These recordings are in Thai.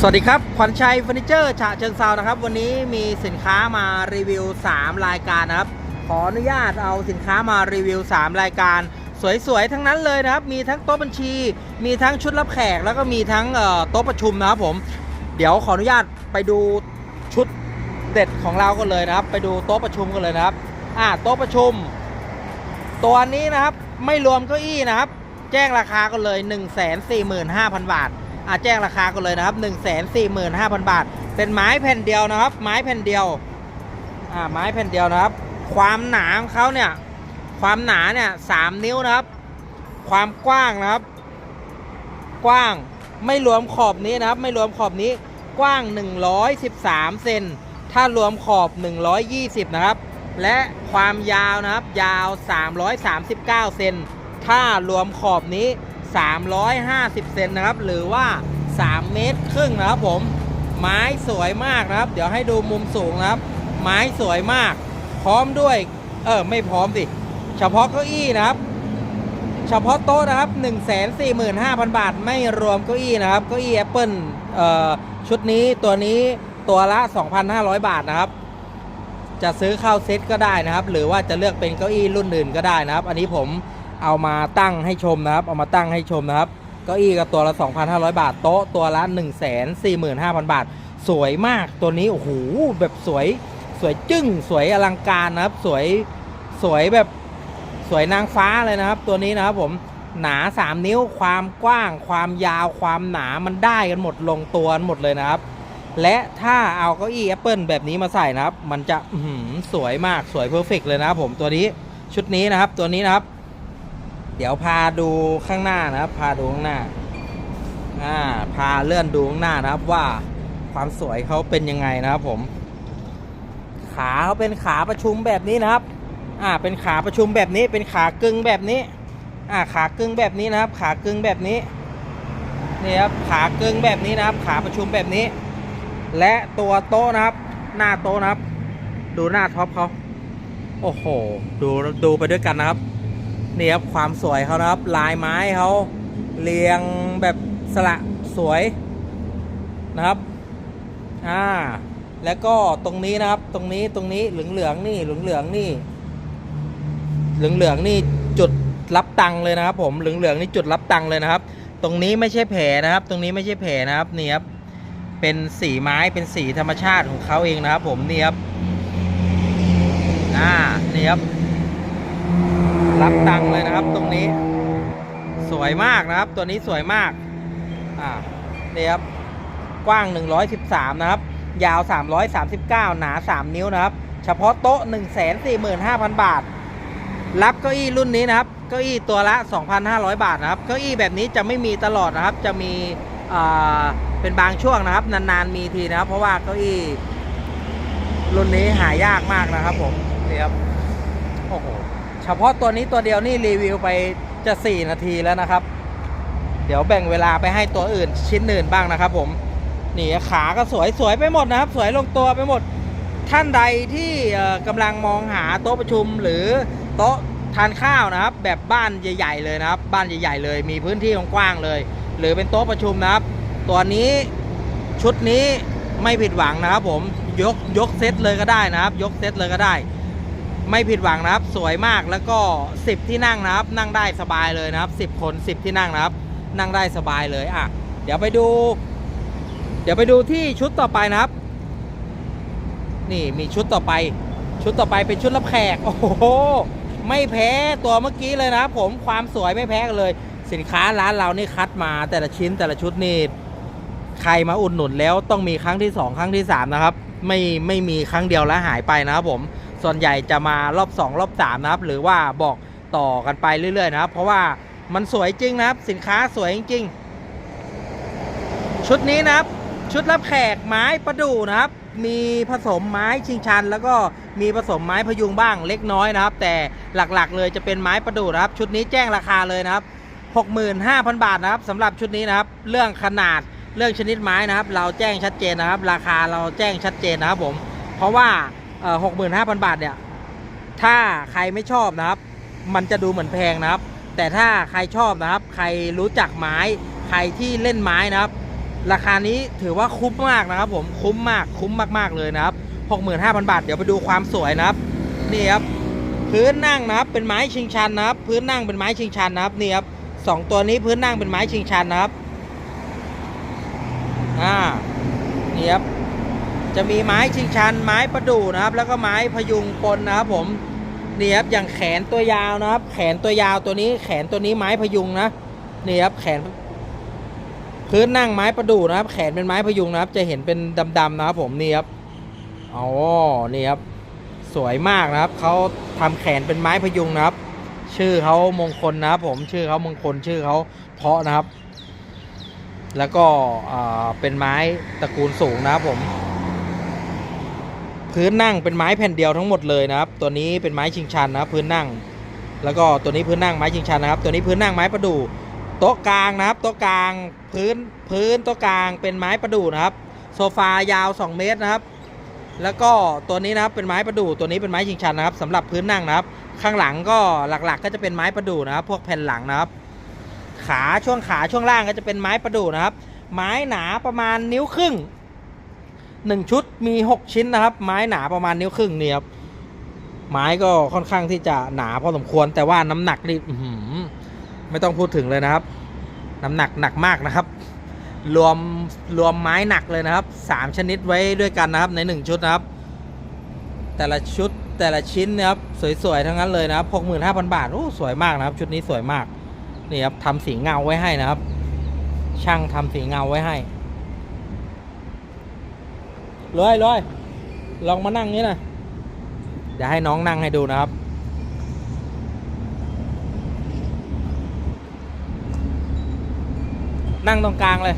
สวัสดีครับขวัญชัยเฟอร์นิเจอร์ฉะเชิงเซานะครับ วันนี้มีสินค้ามารีวิว 3 รายการนะครับ ขออนุญาตเอาสินค้ามารีวิว 3 รายการ สวยๆ ทั้งนั้นเลยนะครับ มีทั้งโต๊ะบัญชี มีทั้งชุดรับแขก แล้วก็มีทั้งโต๊ะประชุมนะครับผม เดี๋ยวขออนุญาตไปดูชุดเด็ดของเรากันเลยนะครับ ไปดูโต๊ะประชุมกันเลยนะครับอ่าโต๊ะประชุม ตัวนี้นะครับไม่รวมเก้าอี้นะครับ แจ้งราคากันเลย 1 4 5 0 0 0 บาท อาแจ้งราคากันเลยนะครับ 1 4 5 0 0 0 บาท เป็นไม้แผ่นเดียวนะครับ ไม้แผ่นเดียวอ่าไม้แผ่นเดียวนะครับ ความหนาของเขาเนี่ยความหนาเนี่ยสามนิ้วนะครับ ความกว้างนะครับ กว้างไม่รวมขอบนี้นะครับ ไม่รวมขอบนี้กว้าง 113 เซนถ้ารวมขอบ 120 นะครับ และความยาวนะครับยาว 339 เซนถ้ารวมขอบนี้ 350 เซนนะครับ หรือว่า 3 เมตรครึ่งนะครับผม ไม้สวยมากนะครับ เดี๋ยวให้ดูมุมสูงนะครับ ไม้สวยมาก พร้อมด้วย เออ ไม่พร้อมสิ เฉพาะเก้าอี้นะครับ เฉพาะโต๊ะนะครับ 1 4 5 0 0 0 บาท ไม่รวมเก้าอี้นะครับ เก้าอี้ Apple เอ่อ ชุดนี้ตัวนี้ตัวละ 2,500 บาทนะครับจะซื้อเข้าเซ็ตก็ได้นะครับ หรือว่าจะเลือกเป็นเก้าอี้รุ่นอื่นก็ได้นะครับ อันนี้ผม เอามาตั้งให้ชมนะครับ เอามาตั้งให้ชมนะครับเก้าอี้ก็ตัวละ 2,500 บาท โต๊ะตัวละ 1 4 5 0 0 0 บาท สวยมากตัวนี้โอ้โหแบบสวยสวยจึ้งสวยอลังการนะครับ สวยสวยแบบสวยนางฟ้าเลยนะครับ ตัวนี้นะครับผมหนา 3 นิ้วความกว้าง ความยาวความหนามันได้กันหมดลงตัวกันหมดเลยนะครับ และถ้าเอาเก้าอี้ Apple แบบนี้มาใส่นะครับ มันจะสวยมากสวยเพอร์เฟกเลยนะครับผมตัวนี้ชุดนี้นะครับตัวนี้นะครับ เดี๋ยวพาดูข้างหน้านะครับ พาดูข้างหน้า อ่า พาเลื่อนดูข้างหน้านะครับว่าความสวยเขาเป็นยังไงนะครับผม ขาเขาเป็นขาประชุมแบบนี้นะครับ อ่า เป็นขาประชุมแบบนี้ เป็นขากึ่งแบบนี้ อ่า ขากึ่งแบบนี้นะครับ ขากึ่งแบบนี้ นี่ครับ ขากึ่งแบบนี้นะครับ ขาประชุมแบบนี้ และตัวโต๊ะนะครับ หน้าโต๊ะนะครับ ดูหน้าท็อปเขา โอ้โห ดูดูไปด้วยกันนะครับ นี่ครับความสวยเขานะครับ ลายไม้เขาเรียงแบบสละสวยนะครับอ่าแล้วก็ตรงนี้นะครับ ตรงนี้ตรงนี้เหลืองเหลืองนี่เหลืองเหลืองนี่เหลืองเหลืองนี่จุดรับตังค์เลยนะครับ ผมเหลืองเหลืองนี่จุดรับตังค์เลยนะครับ ตรงนี้ไม่ใช่แผลนะครับ ตรงนี้ไม่ใช่แผลนะครับนี่ครับเป็นสีไม้เป็นสีธรรมชาติของเขาเองนะครับ ผมนี่ครับอ่านี่ครับ รับตังเลยนะครับ ตรงนี้ สวยมากนะครับ ตัวนี้สวยมาก อ่านี่ครับ กว้าง 113 นะครับ ยาว 339 หนา 3 นิ้วนะครับ เฉพาะโต๊ะ 145,000 บาท รับเก้าอี้รุ่นนี้นะครับ เก้าอี้ตัวละ 2,500 บาทนะครับ เก้าอี้แบบนี้จะไม่มีตลอดนะครับ จะมีอ่าเป็นบางช่วงนะครับ นานๆมีทีนะครับ เพราะว่าเก้าอี้รุ่นนี้หายากมากนะครับผมนี่ครับ โอ้โห ฉพาะตัวนี้ตัวเดียวนี่รีวิวไปจะ 4 นาทีแล้วนะครับ เดี๋ยวแบ่งเวลาไปให้ตัวอื่นชิ้นอื่นบ้างนะครับ ผมนี่ขาก็สวยสวยไปหมดนะครับ สวยลงตัวไปหมดท่านใดที่เอ่อกำลังมองหาโต๊ะประชุมหรือโต๊ะทานข้าวนะครับ แบบบ้านใหญ่ๆเลยนะครับ บ้านใหญ่ ๆ เลย มีพื้นที่กว้างๆเลย หรือเป็นโต๊ะประชุมนะครับ ตัวนี้ชุดนี้ไม่ผิดหวังนะครับ ผมยกยกเซตเลยก็ได้นะครับ ยกเซตเลยก็ได้ ไม่ผิดหวังนะครับ สวยมากแล้วก็ 10 ที่นั่งนะครับ นั่งได้สบายเลยนะครับ 10 คน 10 ที่นั่งนะครับ นั่งได้สบายเลยอะเดี๋ยวไปดู เดี๋ยวไปดูที่ชุดต่อไปนะครับ นี่มีชุดต่อไป ชุดต่อไปเป็นชุดรับแขก โอ้โหไม่แพ้ตัวเมื่อกี้เลยนะครับ ผมความสวยไม่แพ้กันเลย สินค้าร้านเรานี่คัดมาแต่ละชิ้นแต่ละชุดนี่ใครมาอุดหนุนแล้วต้องมีครั้งที่ 2 ครั้งที่ 3 นะครับ ไม่ไม่มีครั้งเดียวแล้วหายไปนะครับผม ส่วนใหญ่จะมารอบ 2 รอบ3นะครับ หรือว่าบอกต่อกันไปเรื่อยๆนะครับ เพราะว่ามันสวยจริงนะครับ สินค้าสวยจริงๆ ชุดนี้นะครับ ชุดรับแขกไม้ประดู่นะครับ มีผสมไม้ชิงชัน แล้วก็มีผสมไม้พยุงบ้างเล็กน้อยนะครับ แต่หลักๆ เลยจะเป็นไม้ประดู่นะครับ ชุดนี้แจ้งราคาเลยนะครับ65,000 บาทนะครับสำหรับชุดนี้นะครับ เรื่องขนาดเรื่องชนิดไม้นะครับ เราแจ้งชัดเจนนะครับ ราคาเราแจ้งชัดเจนนะครับผม เพราะว่า เอ่อ65,000บาทเนี่ย ถ้าใครไม่ชอบนะครับ มันจะดูเหมือนแพงนะครับ แต่ถ้าใครชอบนะครับ ใครรู้จักไม้ ใครที่เล่นไม้นะครับ ราคานี้ถือว่าคุ้มมากนะครับ ผมคุ้มมากคุ้มมากๆเลยนะครับ65,000บาท เดี๋ยวไปดูความสวยนะครับ นี่ครับพื้นนั่งนะครับเป็นไม้ชิงชันนะครับ พื้นนั่งเป็นไม้ชิงชันนะครับนี่ครับสองตัวนี้พื้นนั่งเป็นไม้ชิงชันนะครับอ่านี่ครับ จะมีไม้ชิงชัน ไม้ประดู่นะครับ แล้วก็ไม้พยุงปนนะครับผมนี่ครับอย่างแขนตัวยาวนะครับ แขนตัวยาวตัวนี้แขนตัวนี้ไม้พยุงนะนี่ครับแขนพื้นนั่งไม้ประดู่นะครับ แขนเป็นไม้พยุงนะครับ จะเห็นเป็นดำๆนะครับผมนี่ครับอ๋อนี่ครับสวยมากนะครับเขาทำแขนเป็นไม้พยุงนะครับ ชื่อเขามงคลนะครับผมชื่อเขามงคลชื่อเขาเพาะนะครับ แล้วก็เป็นไม้ตระกูลสูงนะครับผม พื้นนั่งเป็นไม้แผ่นเดียวทั้งหมดเลยนะครับ ตัวนี้เป็นไม้ชิงชันนะครับพื้นนั่ง แล้วก็ตัวนี้พื้นนั่งไม้ชิงชันนะครับ ตัวนี้พื้นนั่งไม้ประดู่โต๊ะกลางนะครับโต๊ะกลางพื้นพื้นโต๊ะกลางเป็นไม้ประดู่นะครับ โซฟายาว 2 เมตรนะครับ แล้วก็ตัวนี้นะครับเป็นไม้ประดู่ตัวนี้เป็นไม้ชิงชันนะครับสำหรับพื้นนั่งนะครับ ข้างหลังก็หลักๆ ก็จะเป็นไม้ประดู่นะครับ พวกแผ่นหลังนะครับ ขาช่วงขาช่วงล่างก็จะเป็นไม้ประดู่นะครับ ไม้หนาประมาณนิ้วครึ่ง หนึ่งชุดมี 6 ชิ้นนะครับ ไม้หนาประมาณนิ้วครึ่งเนี่ยครับไม้ก็ค่อนข้างที่จะหนาพอสมควร แต่ว่าน้ำหนักนี่ไม่ต้องพูดถึงเลยนะครับ น้ำหนักหนักมากนะครับ รวมรวมไม้หนักเลยนะครับสามชนิดไว้ด้วยกันนะครับ ในหนึ่งชุดนะครับ แต่ละชุดแต่ละชิ้นนะครับสวยๆทั้งนั้นเลยนะครับหกหมื่นห้าพันบาทโอ้สวยมากนะครับ ชุดนี้สวยมากนี่ครับทำสีเงาไว้ให้นะครับ ช่างทำสีเงาไว้ให้ เลยเลยลองมานั่งนี้นะเดี๋ยวให้น้องนั่งให้ดูนะครับ นั่งตรงกลางเลย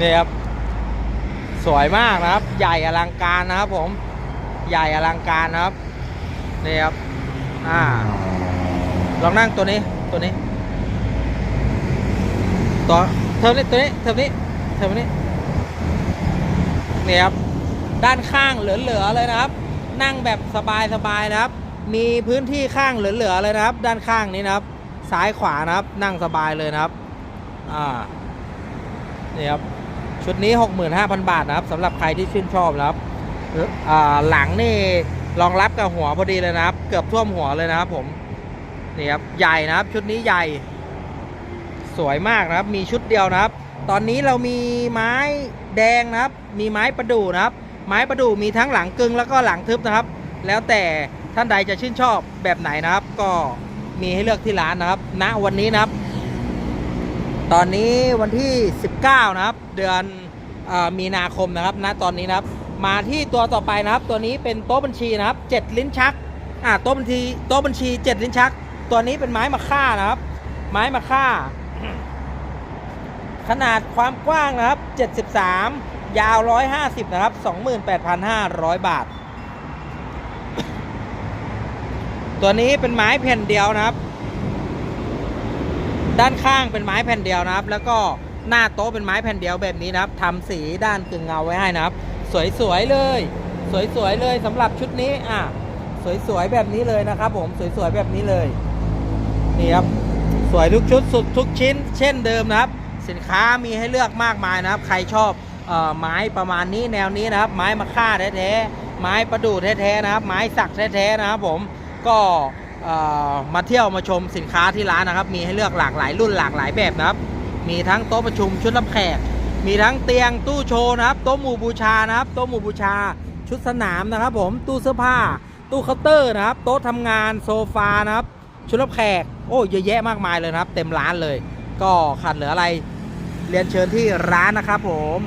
นี่ครับ สวยมากนะครับ ใหญ่อลังการนะครับผม ใหญ่อลังการนะครับ นี่ครับ อ่า ลองนั่งตัวนี้ ตัวนี้ ตัวเทอมนี้ตัวนี้เทอมนี้เทอมนี้นี่ครับด้านข้างเหลือๆเลยนะครับ นั่งแบบสบายๆนะครับ มีพื้นที่ข้างเหลือๆเลยนะครับ ด้านข้างนี้นะครับ ซ้ายขวานะครับ นั่งสบายเลยนะครับอ่านี่ครับชุดนี้ 65,000 บาทนะครับสำหรับใครที่ชื่นชอบนะครับอ่าหลังนี่รองรับกับหัวพอดีเลยนะครับ เกือบท่วมหัวเลยนะครับผมนี่ครับใหญ่นะครับ ชุดนี้ใหญ่ สวยมากนะครับ มีชุดเดียวนะครับ ตอนนี้เรามีไม้แดงนะครับ มีไม้ประดู่นะครับ ไม้ประดู่มีทั้งหลังกึ่งแล้วก็หลังทึบนะครับ แล้วแต่ท่านใดจะชื่นชอบแบบไหนนะครับ ก็มีให้เลือกที่ร้านนะครับณวันนี้นะครับ ตอนนี้วันที่ 19 นะครับ เดือนออมีนาคมนะครับณตอนนี้นะครับ มาที่ตัวต่อไปนะครับ ตัวนี้เป็นโต๊ะบัญชีนะครับ 7 ลิ้นชักอ่าโต๊ะบัญชีโต๊ะบัญชี 7 ลิ้นชัก ตัวนี้เป็นไม้มะค่านะครับ ไม้มะค่า ขนาดความกว้างนะครับ 73 ยาว 150 นะครับ 28,500 บาท ตัวนี้เป็นไม้แผ่นเดียวนะครับ ด้านข้างเป็นไม้แผ่นเดียวนะครับ แล้วก็หน้าโต๊ะเป็นไม้แผ่นเดียวแบบนี้นะครับทำสีด้านกึ่งเงาไว้ให้นะครับ สวยๆเลย สวยๆเลยสำหรับชุดนี้อะสวยๆแบบนี้เลยนะครับ ผมสวยๆแบบนี้เลยนี่ครับสวยทุกชุดสุดทุกชิ้น เช่นเดิมนะครับ สินค้ามีให้เลือกมากมายนะครับ ใครชอบออไม้ประมาณนี้แนวนี้นะครับ ไม้มะค่าแท้ๆไม้ประดู่แท้ๆนะครับ ไม้สักแท้ๆนะครับผมก็มาเที่ยวมาชมสินค้าที่ร้านนะครับ มีให้เลือกหลากหลายรุ่นหลากหลายแบบนะครับ มีทั้งโต๊ะประชุมชุดรับแขก มีทั้งเตียงตู้โชว์นะครับ โต๊ะหมู่บูชานะครับ โต๊ะหมู่บูชา ชุดสนามนะครับ ผม ตู้เสื้อผ้า ตู้เคาน์เตอร์นะครับ โต๊ะทำงานโซฟานะครับ ชุดรับแขก โอ้เยอะแยะมากมายเลยนะครับ เต็มร้านเลย ก็ขาดเหลืออะไร เรียนเชิญที่ร้านนะครับผม